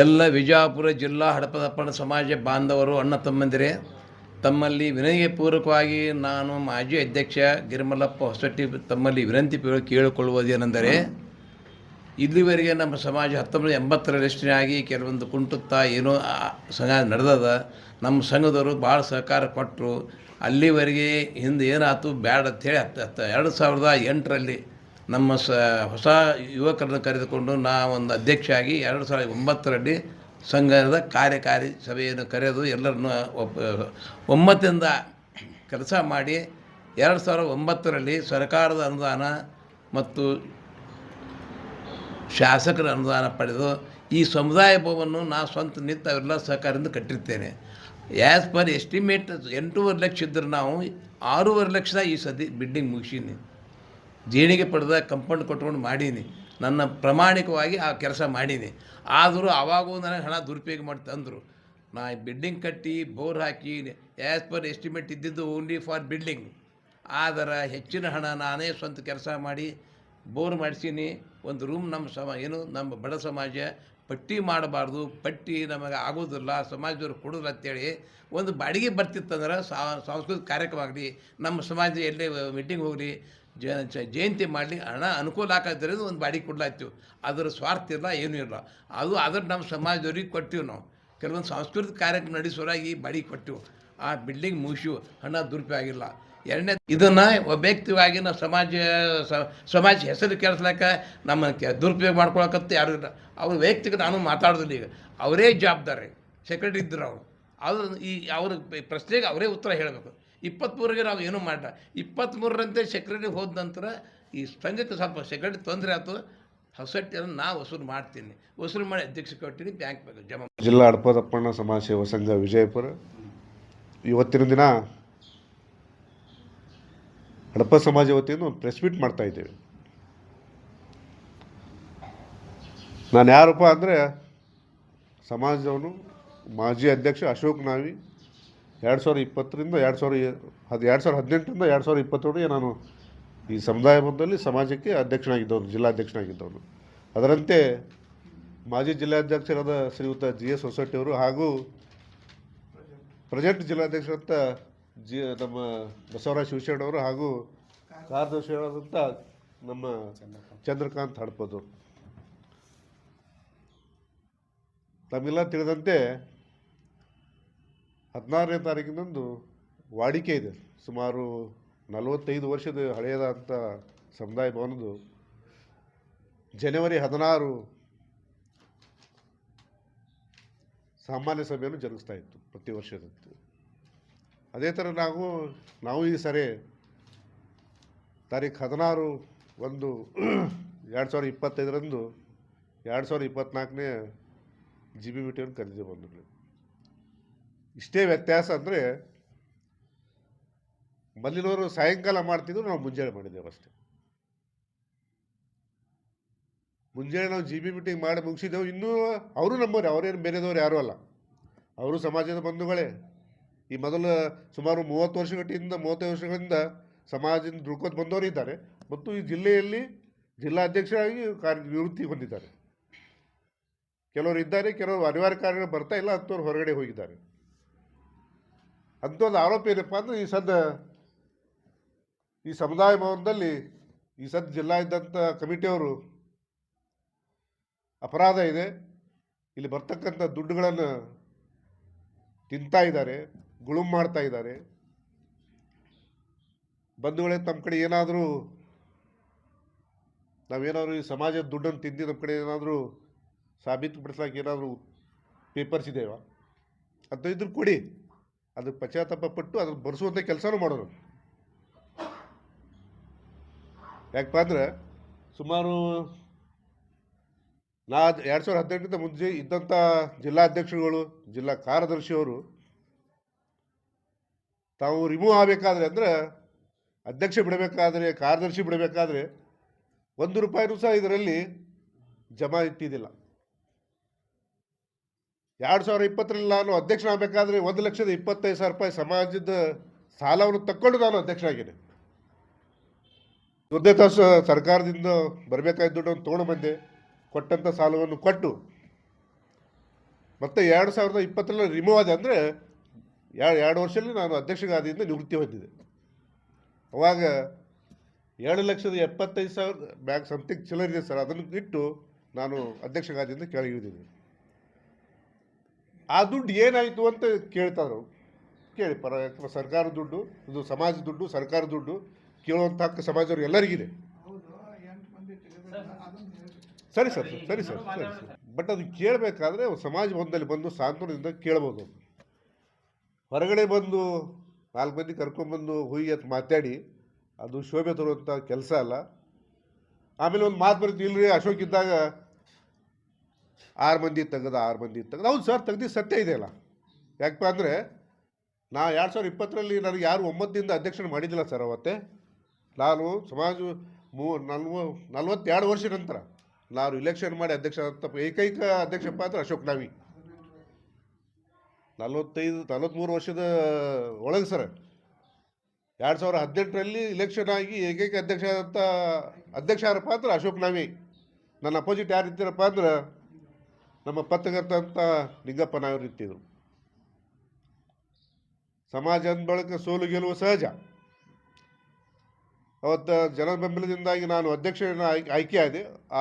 ಎಲ್ಲ ವಿಜಾಪುರ ಜಿಲ್ಲಾ ಹಡಪದಪ್ಪನ ಸಮಾಜ ಬಾಂಧವರು ಅಣ್ಣ ತಮ್ಮಂದಿರೇ, ತಮ್ಮಲ್ಲಿ ವಿನಯಪೂರ್ವಕವಾಗಿ ನಾನು ಮಾಜಿ ಅಧ್ಯಕ್ಷ ಗಿರಿಮಲ್ಲಪ್ಪ ಹೊಸಟ್ಟಿ ತಮ್ಮಲ್ಲಿ ವಿನಂತಿ ಕೇಳಿಕೊಳ್ಳುವುದೇನೆಂದರೆ ಇಲ್ಲಿವರೆಗೆ ನಮ್ಮ ಸಮಾಜ ಹತ್ತೊಂಬತ್ತು ಎಂಬತ್ತರಲ್ಲಿ ಆಗಿ ಕೆಲವೊಂದು ಕುಂಟುತ್ತಾ ಏನೋ ಸಂಘ ನಡೆದದ. ನಮ್ಮ ಸಂಘದವರು ಭಾಳ ಸಹಕಾರ ಕೊಟ್ಟರು. ಅಲ್ಲಿವರೆಗೆ ಹಿಂದೆ ಏನಾಯ್ತು ಬ್ಯಾಡ ಅಂತೇಳಿ ಹತ್ತು ಹತ್ತು, ಎರಡು ಸಾವಿರದ ಎಂಟರಲ್ಲಿ ನಮ್ಮ ಸ ಹೊಸ ಯುವಕರನ್ನು ಕರೆದುಕೊಂಡು ನಾ ಒಂದು ಅಧ್ಯಕ್ಷ ಆಗಿ ಎರಡು ಸಾವಿರದ ಒಂಬತ್ತರಲ್ಲಿ ಸಂಘದ ಕಾರ್ಯಕಾರಿ ಸಭೆಯನ್ನು ಕರೆದು ಎಲ್ಲರನ್ನು ಒಮ್ಮತದಿಂದ ಕೆಲಸ ಮಾಡಿ ಎರಡು ಸಾವಿರದ ಒಂಬತ್ತರಲ್ಲಿ ಸರ್ಕಾರದ ಅನುದಾನ ಮತ್ತು ಶಾಸಕರ ಅನುದಾನ ಪಡೆದು ಈ ಸಮುದಾಯ ಭವನವನ್ನು ನಾ ಸ್ವಂತ ನಿಂತು ಅವೆಲ್ಲ ಸಹಕಾರದಿಂದ ಕಟ್ಟಿರ್ತೇನೆ. ಆ್ಯಸ್ ಪರ್ ಎಸ್ಟಿಮೇಟ್ ಎಂಟೂವರೆ ಲಕ್ಷ ಇದ್ದರೆ ನಾವು ಆರೂವರೆ ಲಕ್ಷದ ಈ ಸದ್ಯ ಬಿಲ್ಡಿಂಗ್ ಮುಗಿಸೀನಿ. ದೇಣಿಗೆ ಪಡೆದ ಕಂಪೌಂಡ್ ಕೊಟ್ಕೊಂಡು ಮಾಡೀನಿ. ನನ್ನ ಪ್ರಾಮಾಣಿಕವಾಗಿ ಆ ಕೆಲಸ ಮಾಡೀನಿ. ಆದರೂ ಆವಾಗೂ ನನಗೆ ಹಣ ದುರುಪಯೋಗ ಮಾಡಿ ತಂದರು. ನಾ ಬಿಲ್ಡಿಂಗ್ ಕಟ್ಟಿ ಬೋರ್ ಹಾಕಿ ಆ್ಯಸ್ ಪರ್ ಎಸ್ಟಿಮೇಟ್ ಇದ್ದಿದ್ದು ಓನ್ಲಿ ಫಾರ್ ಬಿಲ್ಡಿಂಗ್ ಆದರೆ ಹೆಚ್ಚಿನ ಹಣ ನಾನೇ ಸ್ವಂತ ಕೆಲಸ ಮಾಡಿ ಬೋರ್ ಮಾಡಿಸೀನಿ. ಒಂದು ರೂಮ್ ನಮ್ಮ ಸಮ, ಏನು ನಮ್ಮ ಬಡ ಸಮಾಜ ಪಟ್ಟಿ ಮಾಡಬಾರ್ದು. ಪಟ್ಟಿ ನಮಗೆ ಆಗೋದಿಲ್ಲ ಸಮಾಜದವ್ರು ಕೊಡೋದಿಲ್ಲ ಅಂತೇಳಿ ಒಂದು ಬಾಡಿಗೆ ಬರ್ತಿತ್ತಂದ್ರೆ ಸಾಂಸ್ಕೃತಿಕ ಕಾರ್ಯಕ್ರಮ ಆಗಲಿ, ನಮ್ಮ ಸಮಾಜ ಎಲ್ಲೇ ಮೀಟಿಂಗ್ ಹೋಗಲಿ ಜ ಜ- ಜಯಂತಿ ಮಾಡಲಿ, ಹಣ ಅನುಕೂಲ ಆಗೋದ್ರಿಂದ ಒಂದು ಬಾಡಿ ಕೊಡ್ಲಾಯ್ತು. ಅದರ ಸ್ವಾರ್ಥ ಇಲ್ಲ, ಏನೂ ಇಲ್ಲ. ಅದು ಅದ್ರ ನಮ್ಮ ಸಮಾಜದವ್ರಿಗೆ ಕೊಟ್ಟಿವಿ ನಾವು. ಕೆಲವೊಂದು ಸಾಂಸ್ಕೃತಿಕ ಕಾರ್ಯಕ್ರಮ ನಡೆಸೋರಾಗಿ ಈ ಬಾಡಿಗೆ ಕೊಟ್ಟಿವು. ಆ ಬಿಲ್ಡಿಂಗ್ ಮುಗಿಸು ಹಣ ದುರುಪಯೋಗ ಆಗಿಲ್ಲ. ಎರಡನೇ, ಇದನ್ನು ವ್ಯಕ್ತಿವಾಗಿ ನಾವು ಸಮಾಜ ಸಮಾಜ ಹೆಸರು ಕೆಡಿಸ್ಲಾಕ ನಮ್ಮ ದುರುಪಯೋಗ ಮಾಡ್ಕೊಳಕತ್ತ ಯಾರು ಇಲ್ಲ. ಅವ್ರ ವೈಯಕ್ತಿಕ ನಾನು ಮಾತಾಡೋದಿಲ್ಲ ಈಗ. ಅವರೇ ಜವಾಬ್ದಾರಿ. ಸೆಕ್ರೆಟರಿ ಇದ್ದರು ಅವರು. ಅದು ಈ, ಅವ್ರ ಪ್ರಶ್ನೆಗೆ ಅವರೇ ಉತ್ತರ ಹೇಳಬೇಕು. ಇಪ್ಪತ್ತ್ಮೂರಿಗೆ ನಾವು ಏನೂ ಮಾಡ ಇಪ್ಪತ್ತ್ಮೂರರಂತೆ ಸೆಕ್ರೆಟರಿ ಹೋದ ನಂತರ ಈ ಸಂಘಕ್ಕೆ ಸ್ವಲ್ಪ ಸೆಕ್ರೆಟರಿ ತೊಂದರೆ ಆಯ್ತು, ಹೊಸಟ್ಟಿಯನ್ನು ನಾ ವಸೂಲು ಮಾಡ್ತೀನಿ. ವಸೂಲು ಮಾಡಿ ಅಧ್ಯಕ್ಷ ಕೊಟ್ಟಿನಿ, ಬ್ಯಾಂಕ್ ಜಮಾ ಜಿಲ್ಲಾ ಅಡಪದಪ್ಪಣ್ಣ ಸಮಾಜ ಸೇವಾ ಸಂಘ ವಿಜಯಪುರ. ಇವತ್ತಿನ ದಿನ ಹಡಪ ಸಮಾಜ ವತಿಯಿಂದ ಒಂದು ಪ್ರೆಸ್ ಮೀಟ್ ಮಾಡ್ತಾ ಇದ್ದೇವೆ. ನಾನು ಯಾರಪ್ಪ ಅಂದರೆ ಸಮಾಜದವನು ಮಾಜಿ ಅಧ್ಯಕ್ಷ ಅಶೋಕ್ ನಾವಿ ಎರಡು ಸಾವಿರ ಇಪ್ಪತ್ತರಿಂದ ಎರಡು ಸಾವಿರ ಹದ್, ಎರಡು ಸಾವಿರ ಹದಿನೆಂಟರಿಂದ ಎರಡು ಸಾವಿರ ಇಪ್ಪತ್ತೇಳರಿಗೆ ನಾನು ಈ ಸಮುದಾಯ ಭವನದಲ್ಲಿ ಸಮಾಜಕ್ಕೆ ಅಧ್ಯಕ್ಷನಾಗಿದ್ದವನು, ಜಿಲ್ಲಾಧ್ಯಕ್ಷನಾಗಿದ್ದವನು. ಅದರಂತೆ ಮಾಜಿ ಜಿಲ್ಲಾಧ್ಯಕ್ಷರಾದ ಶ್ರೀಯುತ ಜಿ ಎಸ್ ಹೊಸಟ್ಟಿಯವರು ಹಾಗೂ ಪ್ರೆಸೆಂಟ್ ಜಿಲ್ಲಾಧ್ಯಕ್ಷರಂತ ಜಿ, ನಮ್ಮ ಬಸವರಾಜ ಶಿವಶರಣವರು ಹಾಗೂ ಕಾರ್ಯದರ್ಶಿಗಳಾದಂಥ ನಮ್ಮ ಚಂದ್ರಕಾಂತ್ ಹಡ್ಪದು. ತಮ್ಮೆಲ್ಲ ತಿಳಿದಂತೆ ಹದಿನಾರನೇ ತಾರೀಕಿನಂದು ವಾಡಿಕೆ ಇದೆ. ಸುಮಾರು ನಲವತ್ತೈದು ವರ್ಷದ ಹಳೆಯದಾದಂಥ ಸಮುದಾಯ ಭವನದು ಜನವರಿ ಹದಿನಾರು ಸಾಮಾನ್ಯ ಸಭೆಯನ್ನು ಜರುಗಿಸ್ತಾ ಇತ್ತು ಪ್ರತಿ ವರ್ಷದಂತೆ. ಅದೇ ಥರ ನಾವು ನಾವು ಈ ಸರಿ ತಾರೀಖು ಹದಿನಾರು ಒಂದು ಎರಡು ಸಾವಿರದ ಇಪ್ಪತ್ತೈದರಂದು ಎರಡು ಸಾವಿರದ ಇಪ್ಪತ್ತ್ನಾಲ್ಕನೇ ಜಿ ಬಿ ಬಿಟಿಯನ್ನು ಕರೆದಿದ್ದೆ ಬಂಧುಗಳು ಇಷ್ಟೇ ವ್ಯತ್ಯಾಸ ಅಂದರೆ ಮೊದಲಿನವರು ಸಾಯಂಕಾಲ ಮಾಡ್ತಿದ್ರು, ನಾವು ಮುಂಜಾನೆ ಮಾಡಿದ್ದೇವೆ ಅಷ್ಟೇ. ಮುಂಜಾನೆ ನಾವು ಜಿ ಬಿ ಮೀಟಿಂಗ್ ಮಾಡಿ ಮುಗಿಸಿದ್ದೆವು ಇನ್ನೂ ಅವರು ನಮ್ಮವ್ರೆ, ಅವರೇನು ಬೇರೆದವ್ರು ಯಾರೂ ಅಲ್ಲ. ಅವರು ಸಮಾಜದ ಬಂಧುಗಳೇ. ಈ ಮೊದಲು ಸುಮಾರು ಮೂವತ್ತು ವರ್ಷಗಟ್ಟಿಯಿಂದ ಮೂವತ್ತೈದು ವರ್ಷಗಳಿಂದ ಸಮಾಜದಿಂದ ದುಡ್ಕೋತ ಬಂದವರು ಇದ್ದಾರೆ. ಮತ್ತು ಈ ಜಿಲ್ಲೆಯಲ್ಲಿ ಜಿಲ್ಲಾಧ್ಯಕ್ಷರಾಗಿ ಕಾರ್ಯ ನಿವೃತ್ತಿ ಹೊಂದಿದ್ದಾರೆ. ಕೆಲವರು ಇದ್ದಾರೆ, ಕೆಲವರು ಅನಿವಾರ್ಯ ಕಾರ್ಯಗಳು ಬರ್ತಾ ಇಲ್ಲ, ಅಂಥವ್ರು ಹೊರಗಡೆ ಹೋಗಿದ್ದಾರೆ. ಅಂಥದ್ದು ಆರೋಪ ಏನಪ್ಪ ಅಂದ್ರೆ ಈ ಸದ್ ಈ ಸಮುದಾಯ ಭವನದಲ್ಲಿ ಈ ಸದ್ ಜಿಲ್ಲಾ ಇದ್ದಂಥ ಕಮಿಟಿಯವರು ಅಪರಾಧ ಇದೆ. ಇಲ್ಲಿ ಬರ್ತಕ್ಕಂಥ ದುಡ್ಡುಗಳನ್ನು ತಿಂತಾ ಇದ್ದಾರೆ ಗುಳುಮ್ ಮಾಡ್ತಾ ಇದ್ದಾರೆ. ಬಂಧುಗಳೇ, ತಮ್ಮ ಕಡೆ ಏನಾದರೂ ನಾವೇನಾದರೂ ಈ ಸಮಾಜದ ದುಡ್ಡನ್ನು ತಿಂದು ನಮ್ಮ ಕಡೆ ಏನಾದರೂ ಸಾಬೀತುಪಡಿಸ್ಲಾಕ ಏನಾದರೂ ಪೇಪರ್ಸ್ ಇದೆಯಾ? ಅಂತ ಇದ್ರು ಕೊಡಿ. ಅದಕ್ಕೆ ಪಶ್ಚಾತ್ತಾಪ ಪಟ್ಟು ಅದನ್ನು ಬರೆಸುವಂಥ ಕೆಲಸನೂ ಮಾಡೋರು. ಯಾಕಪ್ಪ ಅಂದ್ರೆ ಸುಮಾರು ನಾ ಎರಡು ಸಾವಿರದ ಹದಿನೆಂಟರಿಂದ ಮುಂಚೆ ಇದ್ದಂಥ ಜಿಲ್ಲಾಧ್ಯಕ್ಷರುಗಳು, ಜಿಲ್ಲಾ ಕಾರ್ಯದರ್ಶಿಯವರು ತಾವು ರಿಮೂವ್ ಆಗಬೇಕಾದ್ರೆ ಅಂದರೆ ಅಧ್ಯಕ್ಷ ಬಿಡಬೇಕಾದ್ರೆ, ಕಾರ್ಯದರ್ಶಿ ಬಿಡಬೇಕಾದ್ರೆ ಒಂದು ರೂಪಾಯಿನೂ ಸಹ ಇದರಲ್ಲಿ ಜಮಾ ಇಟ್ಟಿದ್ದಿಲ್ಲ. ಎರಡು ಸಾವಿರ ಇಪ್ಪತ್ತರಲ್ಲಿ ನಾನು ಅಧ್ಯಕ್ಷನಾಗಬೇಕಾದ್ರೆ ಒಂದು ಲಕ್ಷದ ಇಪ್ಪತ್ತೈದು ಸಾವಿರ ರೂಪಾಯಿ ಸಮಾಜದ ಸಾಲವನ್ನು ತಕ್ಕೊಂಡು ನಾನು ಅಧ್ಯಕ್ಷನಾಗಿದ್ದೆ. ಒಂದೇ ತಾಸು ಸರ್ಕಾರದಿಂದ ಬರಬೇಕಾದ ದುಡ್ಡನ್ನು ತೊಗೊಂಡು ಬಂದೆ. ಕೊಟ್ಟಂಥ ಸಾಲವನ್ನು ಕೊಟ್ಟು. ಮತ್ತೆ ಎರಡು ಸಾವಿರದ ಇಪ್ಪತ್ತರಲ್ಲಿ ರಿಮೂವ್ ಆದ ಅಂದರೆ ಎರಡು ಎರಡು ವರ್ಷದಲ್ಲಿ ನಾನು ಅಧ್ಯಕ್ಷಗಾದಿಯಿಂದ ನಿವೃತ್ತಿ ಹೊಂದಿದೆ. ಅವಾಗ ಏಳು ಲಕ್ಷದ ಎಪ್ಪತ್ತೈದು ಸಾವಿರ ಬ್ಯಾಂಕ್ ಸಮಥಿಂಗ್ ಚಿಲ್ಲರಿದೆ ಸರ್. ಅದನ್ನು ಇಟ್ಟು ನಾನು ಅಧ್ಯಕ್ಷಗಾದಿಯಿಂದ ಕೆಳಗಿಳಿದಿದ್ದೆ ಆ ದುಡ್ಡು ಏನಾಯಿತು ಅಂತ ಕೇಳ್ತಾರೆ ಕೇಳಿ, ಪರ ಸರ್ಕಾರ ದುಡ್ಡು, ಇದು ಸಮಾಜ ದುಡ್ಡು, ಸರ್ಕಾರ ದುಡ್ಡು, ಕೇಳುವಂಥ ಹಕ್ಕು ಸಮಾಜದವ್ರು ಎಲ್ಲರಿಗಿದೆ. ಸರಿ ಸರ್ ಸರಿ ಸರ್ ಸರಿ ಸರ್. ಬಟ್ ಅದು ಕೇಳಬೇಕಾದ್ರೆ ಸಮಾಜ ಒಂದಲ್ಲಿ ಬಂದು ಸಾಂತ್ವನದಿಂದ ಕೇಳ್ಬೋದು. ಹೊರಗಡೆ ಬಂದು ನಾಲ್ಕು ಮಂದಿ ಕರ್ಕೊಂಡ್ಬಂದು ಹುಯಿ ಅಂತ ಮಾತಾಡಿ, ಅದು ಶೋಭೆ ತರುವಂಥ ಕೆಲಸ ಅಲ್ಲ. ಆಮೇಲೆ ಒಂದು ಮಾತು ಬರುತ್ತೆ ಇಲ್ಲರಿ ಅಶೋಕ್ ಇದ್ದಾಗ ಆರು ಮಂದಿ ತೆಗೆದ, ಆರು ಮಂದಿ ತೆಗೆದ. ಹೌದು ಸರ್ ತೆಗ್ದು ಸತ್ಯ ಇದೆ ಅಲ್ಲ. ಯಾಕಪ್ಪ ಅಂದರೆ, ನಾ ಎರಡು ಸಾವಿರದ ಇಪ್ಪತ್ತರಲ್ಲಿ ನನಗೆ ಯಾರು ಒಂಬತ್ತಿಂದ ಅಧ್ಯಕ್ಷನ ಮಾಡಿದ್ದಿಲ್ಲ ಸರ್ ಅವತ್ತೆ. ನಾನು ಸಮಾಜ ಮೂ, ನಲ್ವ, ನಲ್ವತ್ತೆರಡು ವರ್ಷ ನಂತರ ನಾನು ಇಲೆಕ್ಷನ್ ಮಾಡಿ ಅಧ್ಯಕ್ಷ, ಏಕೈಕ ಅಧ್ಯಕ್ಷಪ್ಪ ಪಾತ್ರ ಅಶೋಕ್ ನಾವಿ. ನಲ್ವತ್ತೈದು ನಲವತ್ತ್ಮೂರು ವರ್ಷದ ಒಳಗೆ ಸರ್. ಎರಡು ಸಾವಿರದ ಹದಿನೆಂಟರಲ್ಲಿ ಇಲೆಕ್ಷನ್ ಆಗಿ ಏಕೈಕ ಅಧ್ಯಕ್ಷ ಆದಂಥ ಅಧ್ಯಕ್ಷ ಪಾತ್ರ ಅಶೋಕ್ ನಾವಿ. ನನ್ನ ಅಪೋಸಿಟ್ ಯಾರು ಇರ್ತೀರಪ್ಪ ಅಂದ್ರೆ ನಮ್ಮ ಪತ್ರಕರ್ತ ಅಂತ ನಾವ್ರು ಸಮಾಜದ ಸಮಾಜ ಅಂದ ಸೋಲು ಗೆಲುವು ಸಹಜ. ಅವತ್ತು ಜನ ಬೆಂಬಲದಿಂದಾಗಿ ನಾನು ಅಧ್ಯಕ್ಷನ ಆಯ್ಕೆ ಆಯ್ಕೆ ಆದೆ. ಆ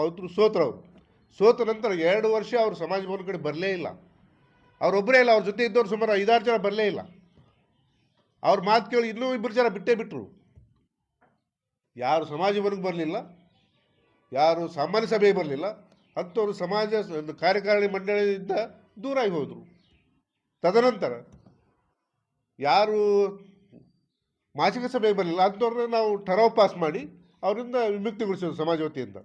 ಅವ್ರು ಸೋತರು ಅವರು. ಸೋತ ನಂತರ ಎರಡು ವರ್ಷ ಅವರು ಸಮಾಜ ಭವನ ಕಡೆ ಬರಲೇ ಇಲ್ಲ. ಅವರೊಬ್ಬರೇ ಇಲ್ಲ, ಅವ್ರ ಜೊತೆ ಇದ್ದವ್ರು ಸುಮಾರು ಐದಾರು ಜನ ಬರಲೇ ಇಲ್ಲ. ಅವ್ರ ಮಾತು ಕೇಳಿ ಇನ್ನೂ ಇಬ್ಬರು ಜನ ಬಿಟ್ಟೇ ಬಿಟ್ಟರು ಯಾರು ಸಮಾಜ ಭವನಕ್ಕೆ ಬರಲಿಲ್ಲ, ಯಾರು ಸಾಮಾನ್ಯ ಸಭೆಗೆ ಬರಲಿಲ್ಲ ಅಂಥವ್ರು ಸಮಾಜ ಕಾರ್ಯಕಾರಿಣಿ ಮಂಡಳಿಯಿಂದ ದೂರ ಆಗಿ ಹೋದರು. ತದನಂತರ ಯಾರು ಮಾಸಿಕ ಸಭೆಗೆ ಬರಲಿಲ್ಲ. ಅಂಥವ್ರನ್ನ ನಾವು ಠರಾವ್ ಪಾಸ್ ಮಾಡಿ ಅವರಿಂದ ವಿಮುಕ್ತಿಗೊಳಿಸೋದು ಸಮಾಜ ವತಿಯಿಂದ.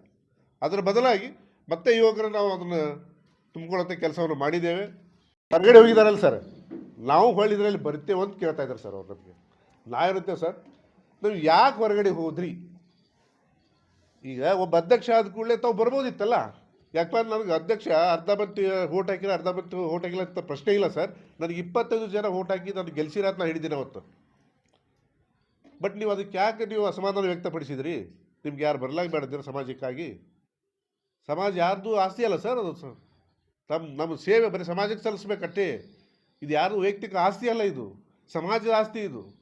ಅದರ ಬದಲಾಗಿ ಮತ್ತೆ ಯುವಕರ ನಾವು ಅದನ್ನು ತುಂಬಿಕೊಳ್ಳೋಂಥ ಕೆಲಸವನ್ನು ಮಾಡಿದ್ದೇವೆ. ಹೊರಗಡೆ ಹೋಗಿದಾರಲ್ಲ ಸರ್? ನಾವು ಹೊಳ್ಳಿದ್ರಲ್ಲಿ ಬರ್ತೇವೆ ಅಂತ ಕೇಳ್ತಾ ಇದ್ದಾರೆ ಸರ್ ಅವ್ರು ನಮಗೆ. ನಾವಿರುತ್ತೇವೆ ಸರ್. ನಾವು ಯಾಕೆ ಹೊರಗಡೆ ಹೋದ್ರಿ? ಈಗ ಒಬ್ಬ ಅಧ್ಯಕ್ಷ ಆದ ಕೂಡಲೇ ತಾವು ಬರ್ಬೋದಿತ್ತಲ್ಲ? ಯಾಕಂದ್ರೆ ನನಗೆ ಅಧ್ಯಕ್ಷ ಅರ್ಧ ಬಂತು ಓಟ್ ಹಾಕಿಲ್ಲ, ಅರ್ಧ ಬಂತು ಓಟ್ ಹಾಕಿಲ್ಲ ಅಂತ ಪ್ರಶ್ನೆ ಇಲ್ಲ ಸರ್. ನನಗೆ ಇಪ್ಪತ್ತೈದು ಜನ ಓಟ್ ಹಾಕಿ ನಾನು ಗೆಲ್ಸಿರ ಅಂತ ನಾನು ಹೇಳಿದ್ದೀನಿ ಅವತ್ತು. ಬಟ್ ನೀವು ಅದಕ್ಕೆ ಯಾಕೆ ನೀವು ಅಸಮಾಧಾನ ವ್ಯಕ್ತಪಡಿಸಿದ್ರಿ? ನಿಮ್ಗೆ ಯಾರು ಬರಲಾಗಿ ಬೇಡದಿರ ಸಮಾಜಕ್ಕಾಗಿ. ಸಮಾಜ ಯಾರ್ದು ಆಸ್ತಿ ಅಲ್ಲ ಸರ್ ಅದು ಸರ್. ನಮ್ಮ ನಮ್ಮ ಸೇವೆ ಬರೀ ಸಮಾಜಕ್ಕೆ ಸಲ್ಲಿಸ್ಬೇಕಟ್ಟೆ ಇದು ಯಾರು ವೈಯಕ್ತಿಕ ಆಸ್ತಿ ಅಲ್ಲ ಇದು. ಸಮಾಜದ ಆಸ್ತಿ ಇದು ತಾವು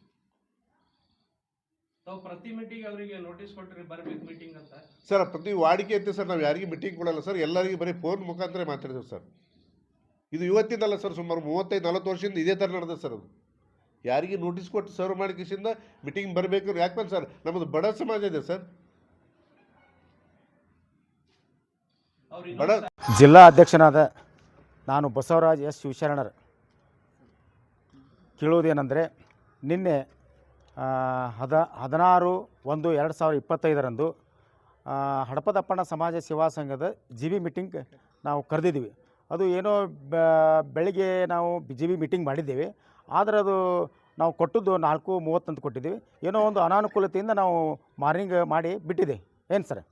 ಪ್ರತಿ ಮೀಟಿಂಗ್ ಅವರಿಗೆ ನೋಟಿಸ್ ಕೊಟ್ರಿ ಬರ್ಬೇಕು ಮೀಟಿಂಗ್ ಅಂತ ಸರ್ ಪ್ರತಿ ವಾಡಿಕೆ ಐತೆ ಸರ್ ನಾವು ಯಾರಿಗೂ ಮೀಟಿಂಗ್ ಕೊಡಲ್ಲ ಸರ್ ಎಲ್ಲರಿಗೂ ಬರೀ ಫೋನ್ ಮುಖಾಂತರ ಮಾತಾಡ್ತೀವಿ ಸರ್ ಇದು ಇವತ್ತಿಂದಲ್ಲ ಸರ್ ಸುಮಾರು ಮೂವತ್ತೈದು ನಲವತ್ತು ವರ್ಷದಿಂದ ಇದೇ ಥರ ನಡೆದ ಸರ್ ಅದು. ಯಾರಿಗೆ ನೋಟಿಸ್ ಕೊಟ್ಟು ಸರ್ವ್ ಮಾಡಿ ಕಿಸಿಂದ ಮೀಟಿಂಗ್ ಬರಬೇಕು ಯಾಕಂದ್ರೆ ಸರ್ ನಮ್ಮದು ಬಡ ಸಮಾಜ ಇದೆ ಸರ್ ಅವ್ರು ಬಡ ಜಿಲ್ಲಾ ಅಧ್ಯಕ್ಷನಾದ ನಾನು ಬಸವರಾಜ್ ಎಸ್ ಶಿವಶರಣರ್. ಕೇಳುವುದೇನೆಂದರೆ ನಿನ್ನೆ ಹದ, ಹದಿನಾರು ಒಂದು ಎರಡು ಸಾವಿರದ ಇಪ್ಪತ್ತೈದರಂದು ಹಡಪದಪ್ಪಣ್ಣ ಸಮಾಜ ಸೇವಾ ಸಂಘದ ಜಿ ಬಿ ಮೀಟಿಂಗ್ ನಾವು ಕರೆದಿದ್ದೀವಿ. ಅದು ಏನೋ ಬೆಳಿಗ್ಗೆ ನಾವು ಜಿ ಬಿ ಮೀಟಿಂಗ್ ಮಾಡಿದ್ದೇವೆ. ಆದರೆ ಅದು ನಾವು ಕೊಟ್ಟದ್ದು ನಾಲ್ಕು ಮೂವತ್ತಂತ ಕೊಟ್ಟಿದ್ದೀವಿ. ಏನೋ ಒಂದು ಅನಾನುಕೂಲತೆಯಿಂದ ನಾವು ಮಾರ್ನಿಂಗ್ ಮಾಡಿ ಬಿಟ್ಟಿದೆ. ಏನು ಸರ್?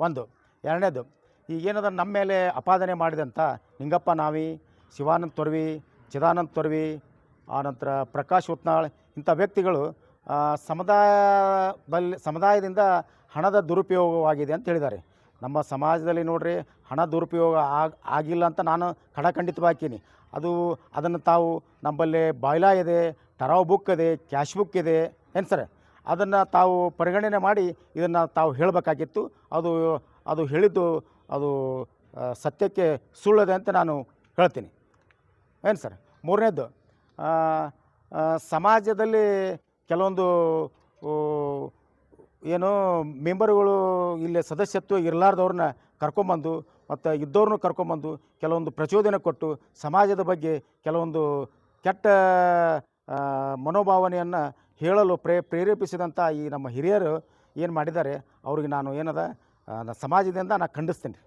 ಒಂದು. ಎರಡನೇದು ಈಗೇನದ ನಮ್ಮ ಮೇಲೆ ಅಪಾದನೆ ಮಾಡಿದಂಥ ನಿಂಗಪ್ಪ ನಾವಿ, ಶಿವಾನಂದ್ ತೊರ್ವಿ, ಚಿದಾನಂದ್ ತೊರ್ವಿ ಆನಂತರ ಪ್ರಕಾಶ್ ಉತ್ನಾಳ್ ಇಂಥ ವ್ಯಕ್ತಿಗಳು ಸಮುದಾಯದಲ್ಲಿ ಸಮುದಾಯದಿಂದ ಹಣದ ದುರುಪಯೋಗವಾಗಿದೆ ಅಂತ ಹೇಳಿದ್ದಾರೆ. ನಮ್ಮ ಸಮಾಜದಲ್ಲಿ ನೋಡ್ರಿ ಹಣ ದುರುಪಯೋಗ ಆಗ ಆಗಿಲ್ಲ ಅಂತ ನಾನು ಖಡಖಂಡಿತವಾಗ್ತೀನಿ ಅದು ಅದನ್ನು ತಾವು ನಮ್ಮಲ್ಲಿ ಬಾಯ್ಲಾ ಇದೆ ಟರಾವ್ ಬುಕ್ ಇದೆ ಕ್ಯಾಶ್ ಬುಕ್ ಇದೆ ಏನು ಸರ್? ಅದನ್ನು ತಾವು ಪರಿಗಣನೆ ಮಾಡಿ ಇದನ್ನು ತಾವು ಹೇಳಬೇಕಾಗಿತ್ತು. ಅದು ಅದು ಹೇಳಿದ್ದು ಅದು ಸತ್ಯಕ್ಕೆ ಸುಳ್ಳದೆ ಅಂತ ನಾನು ಹೇಳ್ತೀನಿ. ಏನು ಸರ್? ಆ, ಸಮಾಜದಲ್ಲಿ ಕೆಲವೊಂದು ಏನು ಮೆಂಬರ್ಗಳು ಇಲ್ಲಿ ಸದಸ್ಯತ್ವ ಇರಲಾರ್ದವ್ರನ್ನ ಕರ್ಕೊಂಬಂದು ಮತ್ತು ಇದ್ದವ್ರನ್ನೂ ಕರ್ಕೊಂಬಂದು ಕೆಲವೊಂದು ಪ್ರಚೋದನೆ ಕೊಟ್ಟು ಸಮಾಜದ ಬಗ್ಗೆ ಕೆಲವೊಂದು ಕೆಟ್ಟ ಮನೋಭಾವನೆಯನ್ನು ಹೇಳಲು ಪ್ರೇ ಪ್ರೇರೇಪಿಸಿದಂಥ ಈ ನಮ್ಮ ಹಿರಿಯರು ಏನು ಮಾಡಿದ್ದಾರೆ, ಅವ್ರಿಗೆ ನಾನು ಏನದ ಸಮಾಜದಿಂದ ನಾನು ಖಂಡಿಸ್ತೀನಿ.